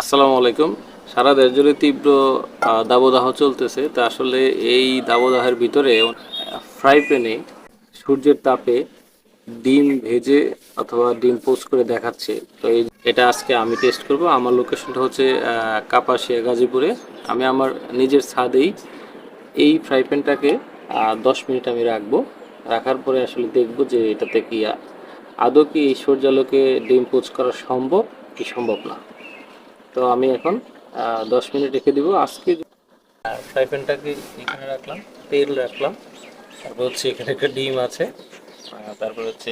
আসসালামু আলাইকুম। সারা দেশ জুড়ে তীব্র দাবদাহ চলতেছে। তা আসলে এই দাবদাহের ভিতরে ফ্রাই প্যানে সূর্যের তাপে ডিম ভেজে অথবা ডিম পোস্ট করে দেখাচ্ছে। তো এই, এটা আজকে আমি টেস্ট করব। আমার লোকেশনটা হচ্ছে কাপাসিয়া, গাজীপুরে। আমি আমার নিজের ছাদেই এই ফ্রাই প্যানটাকে দশ মিনিট আমি রাখব। রাখার পরে আসলে দেখব যে এটাতে কি আদৌ কি এই সূর্যালোকে ডিম পোস্ট করা সম্ভব, কি সম্ভব না। তো আমি এখন দশ মিনিট রেখে দিব। আজকে ফ্রাই প্যানটাকে এখানে রাখলাম? তেল রাখলাম। তারপর হচ্ছে এখানে একটা ডিম আছে। তারপর হচ্ছে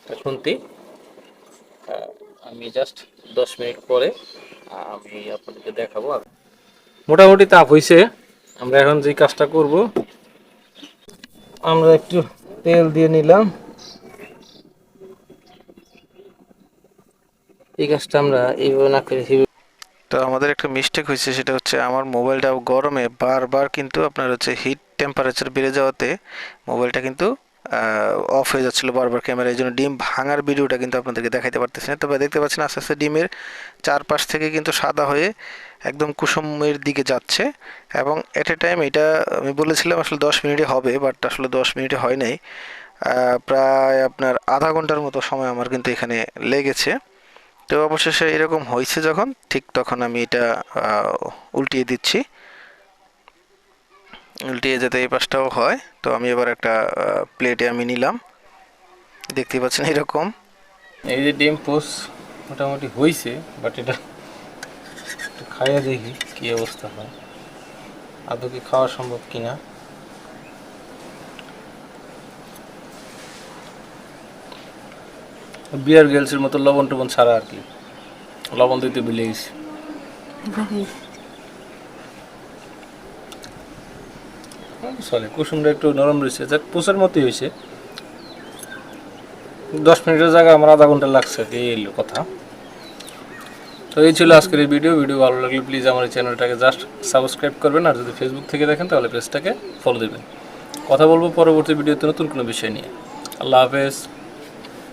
একটা খুন্তি। আমি জাস্ট দশ মিনিট পরে আমি আপনাদেরকে দেখাবো। মোটামুটি তাপ হয়েছে আমরা এখন যে কাজটা করব, আমরা একটু তেল দিয়ে নিলাম। এই কাজটা আমরা এইভাবে না করে তো আমাদের একটা মিস্টেক হয়েছে, সেটা হচ্ছে আমার মোবাইলটা গরমে, বারবার কিন্তু আপনার হচ্ছে হিট টেম্পারেচার বেড়ে যাওয়াতে মোবাইলটা কিন্তু অফ হয়ে যাচ্ছিল বারবার ক্যামেরা এই জন্য ডিম ভাঙার ভিডিওটা কিন্তু আপনাদেরকে দেখাইতে পারতেছি না। তবে দেখতে পাচ্ছেন আস্তে আস্তে ডিমের চারপাশ থেকে কিন্তু সাদা হয়ে একদম কুসুমের দিকে যাচ্ছে। এবং এট এ টাইম এটা আমি বলেছিলাম আসলে দশ মিনিটে হবে বাট আসলে দশ মিনিটে হয় নাই। প্রায় আপনার আধা ঘণ্টার মতো সময় আমার কিন্তু এখানে লেগেছে। তো অবশেষে এরকম হয়েছে যখন, ঠিক তখন আমি এটা উল্টিয়ে দিচ্ছি। উল্টিয়ে যাতে এই পাশটাও হয়, তো আমি এবার একটা প্লেটে আমি নিলাম। দেখতেই পাচ্ছেন এরকম। এই যে ডিম পোস্ট মোটামুটি হয়েছে বাট এটা খাইয়া দেখি কী অবস্থা হয়। আদৌ কি খাওয়া সম্ভব কিনা? বিয়ার গেলসের মতো লবণ টবণ ছাড়া আর কি। লবণ দিতে ভুলে গেছি। সরি কুসুমটা একটু নরম রয়েছে। যাক, পোষের মতোই হয়েছে। দশ মিনিটের জায়গায় আমার আধা ঘণ্টা লাগছে, এই এলো কথা। তো এই ছিল আজকের এই ভিডিও। ভিডিও ভালো লাগলে প্লিজ আমার এই চ্যানেলটাকে জাস্ট সাবস্ক্রাইব করবেন। আর যদি ফেসবুক থেকে দেখেন, তাহলে পেজটাকে ফলো দেবেন। কথা বলব পরবর্তী ভিডিওতে নতুন কোনো বিষয় নিয়ে। আল্লাহ হাফেজ।